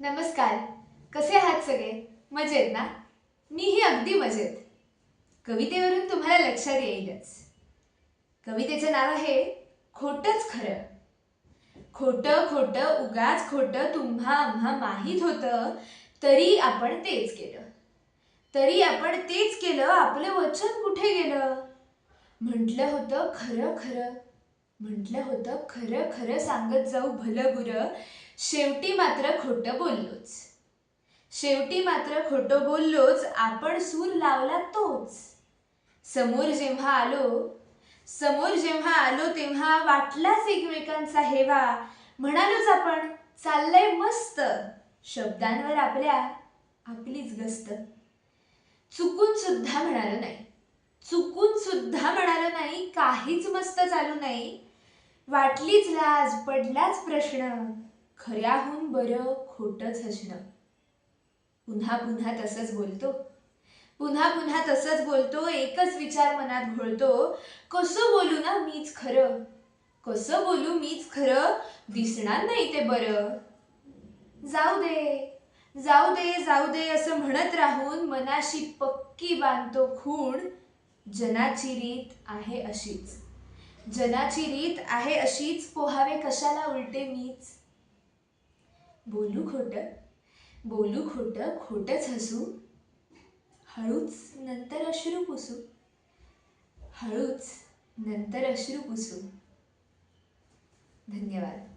नमस्कार. कसे आहात सगळे? मजेत ना? मीही अगदी मजेत. कवितेवरून तुम्हाला लक्षात येईलच. कवितेचं नाव आहे खोटंच खरं. खोटं खोटं उगाच खोटं तुम्हा आम्हा माहीत होतं तरी आपण तेच केलं. तरी आपण तेच केलं आपलं वचन कुठे गेलं? म्हटलं होतं खरं खरं. म्हटलं होतं खरं खरं सांगत जाऊ भलं बुरं शेवटी मात्र खोटं बोललोच. शेवटी मात्र खोटं बोललोच आपण सूर लावला तोच. समोर जेव्हा आलो समोर जेव्हा आलो तेव्हा वाटलाच एकमेकांचा हेवा. म्हणालोच आपण चाललंय मस्त. शब्दांवर आपल्या आपलीच गस्त. चुकून सुद्धा म्हणालो नाही. चुकून सुद्धा म्हणालो नाही काहीच मस्त चालू नाही. वाटलीच लाज पडलाच प्रश्न. खऱ्याहून बरं खोटंच हसणं. पुन्हा पुन्हा तसंच बोलतो. पुन्हा पुन्हा तसंच बोलतो एकच विचार मनात घोळतो. कसं बोलू ना मीच खरं? कसं बोलू मीच खरं? दिसणार नाही ते बरं. जाऊ दे जाऊ दे जाऊ दे असं म्हणत राहून मनाशी पक्की बांधतो खूण. जनाची रीत आहे अशीच. जनाची रीत आहे अशीच पोहावे कशाला उलटे मीच. बोलू खोटं बोलू खोटं खोटंच हसू. हळूच नंतर अश्रू पुसू. हळूच नंतर अश्रू पुसू. धन्यवाद.